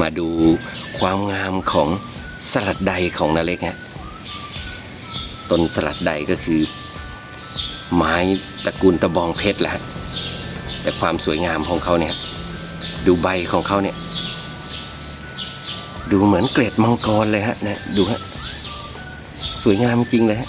มาดูความงามของสลัดใดของนาเล็กฮะต้นสลัดใดก็คือ ไม้ตระกูลตะบองเพชรแหละฮะแต่ความสวยงามของเขาเนี่ย ดูใบของเขาเนี่ย ดูเหมือนเกล็ดมังกรเลยฮะนะดูฮะสวยงามจริงเลยฮะ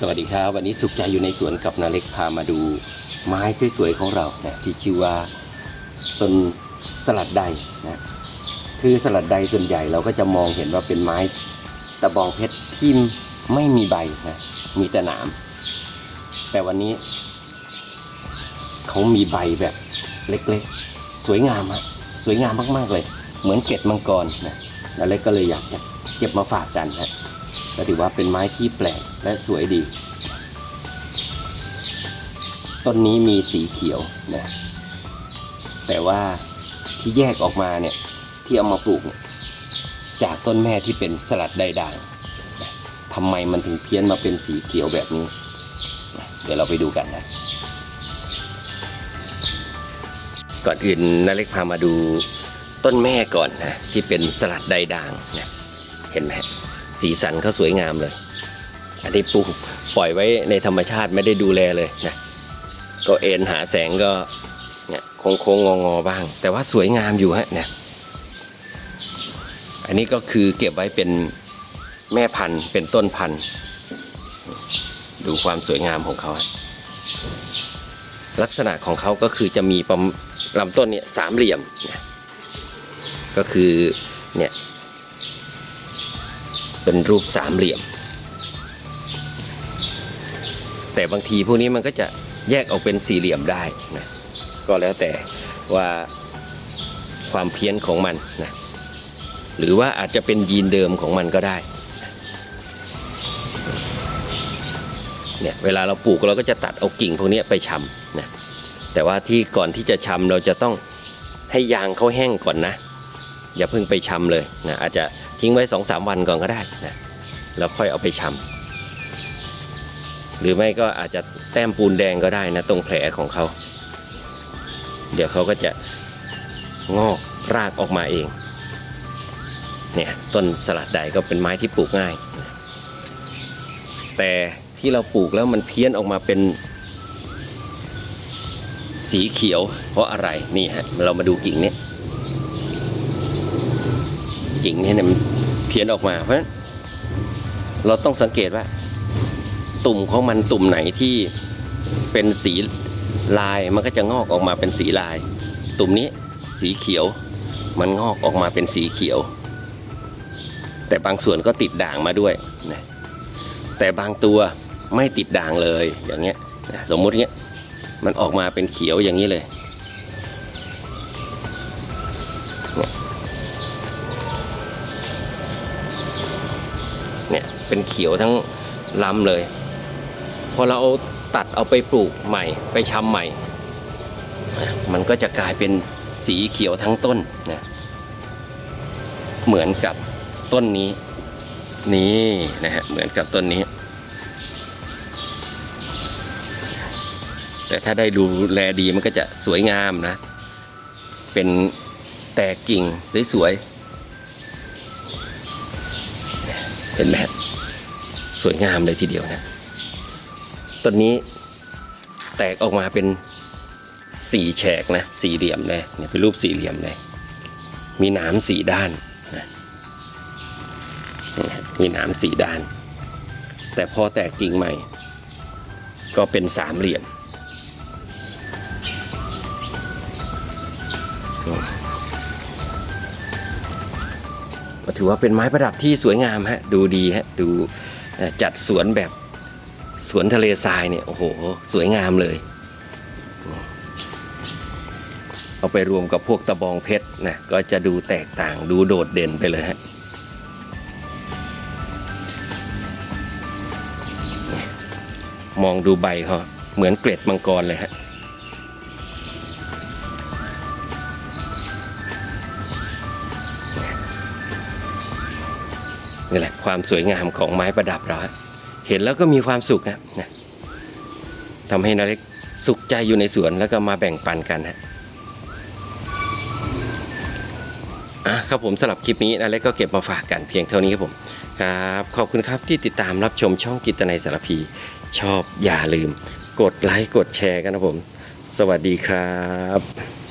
สวัสดีครับ วันนี้สุขใจอยู่ในสวนกับนาเล็กพามาดู ไม้สวยๆของเรานะที่ชื่อว่าต้นสลัดใดนะคือสลัดใดส่วนใหญ่เราก็จะมองเห็นว่าเป็นไม้ตะบองเพชรที่ไม่มีใบนะมีแต่หนาม แต่วันนี้ เขามีใบแบบเล็กๆ สวยงามฮะสวยงามมากๆเลย เหมือนเกล็ดมังกรนะนาเล็กก็เลยอยากจะเก็บมาฝากกันนะก็ถือว่าเป็นไม้ที่แปลก และสวยดี ต้นนี้มีสีเขียวนะ แต่ว่าที่แยกออกมาเนี่ย ที่เอามาปลูกเนี่ยจากต้นแม่ที่เป็นสลัดใดด่างทำไมมันถึงเพี้ยนมาเป็นสีเขียวแบบนี้ เดี๋ยวเราไปดูกันนะ ก่อนอื่นนาเล็กพามาดูต้นแม่ก่อนนะที่เป็นสลัดใดด่างนะเห็นไหมสีสันเขาสวยงามเลย อันนี้ปลูกปล่อยไว้ในธรรมชาติไม่ได้ดูแลเลยนะก็เอ็นหาแสงก็เนี่ยโค้งโค้งงองอๆบ้าง แต่ว่าสวยงามอยู่ฮะเนี่ยอันนี้ก็คือเก็บไว้เป็นแม่พันธุ์เป็นต้นพันธุ์ ดูความสวยงามของเขา ลักษณะของเขาก็คือจะมีปลำต้นเนี่ยสามเหลี่ยมนะก็คือเนี่ยเป็นรูปสามเหลี่ยม แต่บางทีพวกนี้มันก็จะแยกออกเป็นสี่เหลี่ยมได้นะก็แล้วแต่ว่าความเพี้ยนของมันนะหรือว่าอาจจะเป็นยีนเดิมของมันก็ได้เนี่ยเวลาเราปลูกเราก็จะตัดเอากิ่งพวกนี้ไปชำนะแต่ว่าที่ก่อนที่จะชำเราจะต้องให้ยางเขาแห้งก่อนนะ อย่าเพิ่งไปชำเลยนะอาจจะทิ้งไว้สองสามวันก่อนก็ได้นะแล้วค่อยเอาไปชำ หรือไม่ก็อาจจะแต้มปูนแดงก็ได้นะ ตรงแผลของเขา เดี๋ยวเขาก็จะงอกรากออกมาเอง เนี่ยต้นสลัดใดก็เป็นไม้ที่ปลูกง่าย แต่ที่เราปลูกแล้วมันเพี้ยนออกมาเป็นสีเขียว เพราะอะไรนี่ฮะเรามาดูกิ่งเนี้ยกิ่งนี้เนี่ยมันเพี้ยนออกมาเพราะฉะนั้นเราต้องสังเกตว่า ตุ่มของมันตุ่มไหนที่เป็นสีลายมันก็จะงอกออกมาเป็นสีลาย ตุ่มนี้สีเขียวมันงอกออกมาเป็นสีเขียว แต่บางส่วนก็ติดด่างมาด้วยนะแต่บางตัวไม่ติดด่างเลยอย่างเงี้ยสมมุติเงี้ยมันออกมาเป็นเขียวอย่างนี้เลย เนี่ยเป็นเขียวทั้งลำเลย พอเราเอาตัดเอาไปปลูกใหม่ไปชำใหม่ มันก็จะกลายเป็นสีเขียวทั้งต้นนะเหมือนกับต้นนี้ นี่นะฮะเหมือนกับต้นนี้ แต่ถ้าได้ดูแลดีมันก็จะสวยงามนะ เป็นแตกกิ่งสวยๆเห็นไหมสวยงามเลยทีเดียวนะ ต้นนี้แตกออกมาเป็นสี่แฉกนะสี่เหลี่ยมเลยเนี่ยเป็นรูปสี่เหลี่ยมเลย มีหนามสี่ด้านนะมีหนามสี่ด้าน แต่พอแตกกิ่งใหม่ ก็เป็นสามเหลี่ยม ก็ถือว่าเป็นไม้ประดับที่สวยงามฮะ ดูดีฮะ ดูจัดสวนแบบ สวนทะเลทรายเนี่ยโอ้โห สวยงามเลย เอาไปรวมกับพวกตะบองเพชรนะก็จะดูแตกต่างดูโดดเด่นไปเลยฮะมองดูใบเขาเหมือนเกล็ดมังกรเลยฮะนี่แหละความสวยงามของไม้ประดับเราฮะ เห็นแล้วก็มีความสุขนะนะทำให้นาเล็กสุขใจอยู่ในสวนแล้วก็มาแบ่งปันกันฮะอะครับผมสำหรับคลิปนี้นาเล็กก็เก็บมาฝากกันเพียงเท่านี้ครับผมครับขอบคุณครับที่ติดตามรับชมช่องกิตนัยสารพี ชอบอย่าลืม กดไลค์กดแชร์กันนะผม สวัสดีครับ